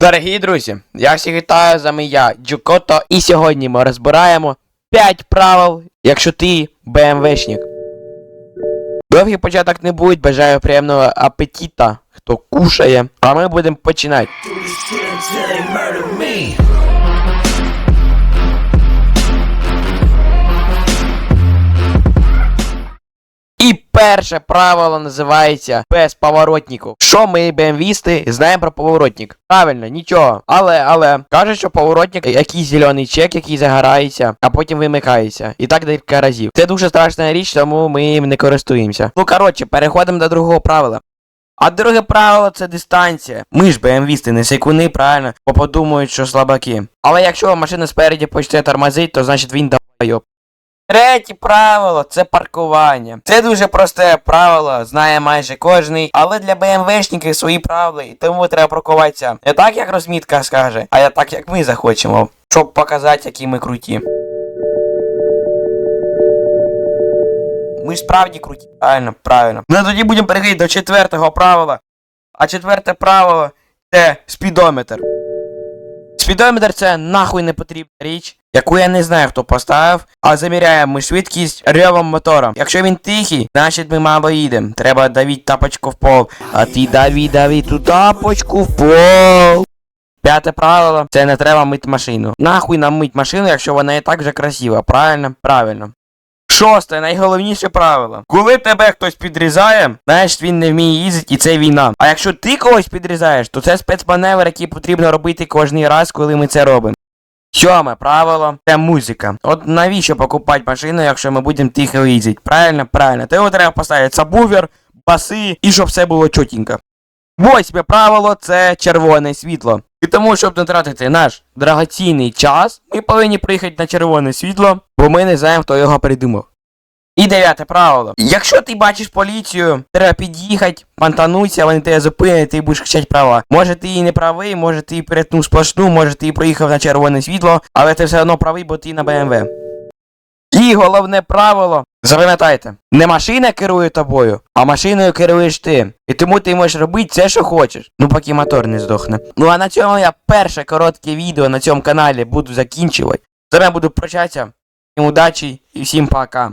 Дорогі друзі, я всіх вітаю, з вами я, Джукото, і сьогодні ми розбираємо 5 правил, якщо ти БМВшник. Довгий початок не буде, бажаю приємного апетита, хто кушає, а ми будемо починати. Перше правило називається без поворотнику. Що ми, БМВісти, знаємо про поворотник? Правильно, нічого. Але, але, кажуть, що поворотник якийсь зелений чек, який загорається, а потім вимикається. І так декілька разів. Це дуже страшна річ, тому ми їм не користуємося. Ну коротше, переходимо до другого правила. А друге правило це дистанція. Ми ж БМВісти, не секуни, правильно, бо подумають, що слабаки. Але якщо машина спереді почне тормозити, то значить він давайоб. Третє правило це паркування. Це дуже просте правило, знає майже кожний, але для БМВшників свої правила, і тому треба паркуватися не так, як розмітка скаже, а так, як ми захочемо, щоб показати, які ми круті. Ми справді круті. Правильно, правильно. Ну тоді будемо переходити до четвертого правила. А четверте правило це спідометр. Спідометр це нахуй не потрібна річ, яку я не знаю, хто поставив, а заміряємо ми швидкість ревом мотора. Якщо він тихий, значить ми мало їдемо. Треба давіть тапочку в пол. А ти даві, даві ту тапочку в пол. П'яте правило це не треба мити машину. Нахуй нам мить машину, якщо вона і так вже красива. Правильно? Правильно. Шосте, найголовніше правило. Коли тебе хтось підрізає, значить він не вміє їздити і це війна. А якщо ти когось підрізаєш, то це спецманевр, який потрібно робити кожний раз, коли ми це робимо. Сьоме правило це музика. От навіщо покупати машину, якщо ми будемо тихо їздити? Правильно, правильно. Того треба поставити сабвуфер, баси і щоб все було чотенько. Восьме правило це червоне світло. І тому, щоб не тратити наш драгоцінний час, ми повинні приїхати на червоне світло, бо ми не знаємо, хто його придумав. І дев'яте правило. Якщо ти бачиш поліцію, треба під'їхати, пантануться, вони тебе зупинять, ти будеш кричати права. Може ти і не правий, може ти перетнув сплошну, може ти і проїхав на червоне світло, але ти все одно правий, бо ти на БМВ. І головне правило, запам'ятайте, не машина керує тобою, а машиною керуєш ти. І тому ти можеш робити все, що хочеш. Ну поки мотор не здохне. Ну а на цьому я перше коротке відео на цьому каналі буду закінчувати. З вами буду прощатися. Всім удачі і всім пока.